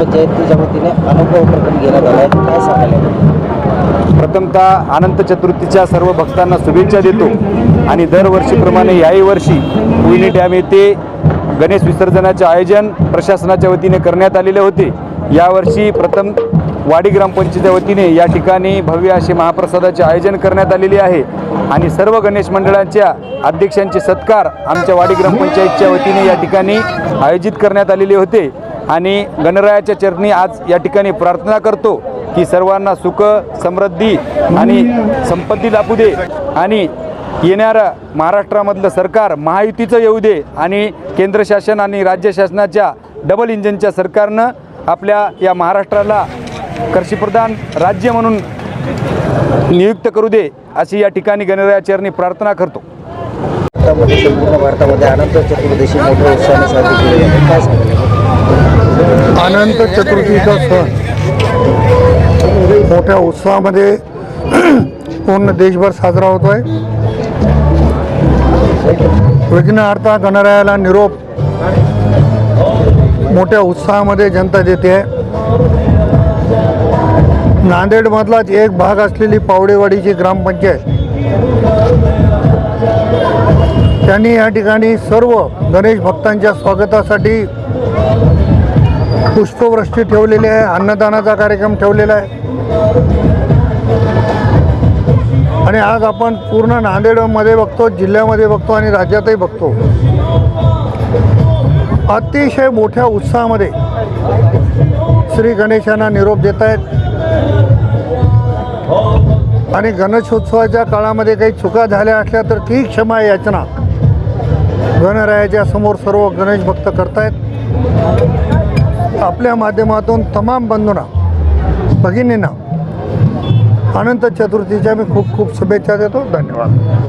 ग्रामपंचायतीच्या वतीने अनोखा उपक्रम घेण्यात आला आहे काय सांगायला प्रथमतः अनंत चतुर्थीच्या सर्व भक्तांना शुभेच्छा देतो. आणि दरवर्षीप्रमाणे याही वर्षी उईनी डॅम येथे गणेश विसर्जनाचे आयोजन प्रशासनाच्या वतीने करण्यात आलेले होते. यावर्षी प्रथम वाडी ग्रामपंचायतीच्या वतीने या ठिकाणी भव्य असे महाप्रसादाचे आयोजन करण्यात आलेले आहे. आणि सर्व गणेश मंडळांच्या अध्यक्षांचे सत्कार आमच्या वाडी ग्रामपंचायतच्या वतीने या ठिकाणी आयोजित करण्यात आलेले होते. आणि गणरायाच्या चरणी आज या ठिकाणी प्रार्थना करतो की सर्वांना सुख समृद्धी आणि संपत्ती लाभू दे. आणि येणारं महाराष्ट्रामधलं सरकार महायुतीचं येऊ दे आणि केंद्र शासन आणि राज्य शासनाच्या डबल इंजिनच्या सरकारनं आपल्या या महाराष्ट्राला कृषीप्रधान राज्य म्हणून नियुक्त करू दे अशी या ठिकाणी गणरायाचरणी प्रार्थना करतो. भारतामध्ये संपूर्ण भारतामध्ये अनंत चतुर्दशी मोठ्या उत्साहाने साजरी केली अनंत चतुर्थीचा सण. मोठ्या उत्साहामध्ये पूर्ण देशभर साजरा होतो आहे विघ्नहर्ता गणरायाला निरोप. मोठ्या उत्साहामध्ये जनता देते आहे नांदेडमधलाच एक भाग असलेली पावडेवाडीची ग्रामपंचायत. त्यांनी या ठिकाणी सर्व गणेश भक्तांच्या स्वागतासाठी पुष्पवृष्टी ठेवलेली आहे अन्नदानाचा कार्यक्रम ठेवलेला आहे. आणि आज आपण पूर्ण नांदेडमध्ये बघतो जिल्ह्यामध्ये बघतो आणि राज्यातही बघतो. अतिशय मोठ्या उत्साहामध्ये श्री गणेशांना निरोप देत आहेत. आणि गणेशोत्सवाच्या काळामध्ये काही चुका झाल्या असल्या तर ती क्षमा याचना गणरायाच्या समोर सर्व गणेश भक्त करतायत. आपल्या माध्यमातून तमाम बंधूंना भगिनींना अनंत चतुर्थीच्या मी खूप खूप शुभेच्छा देतो. धन्यवाद.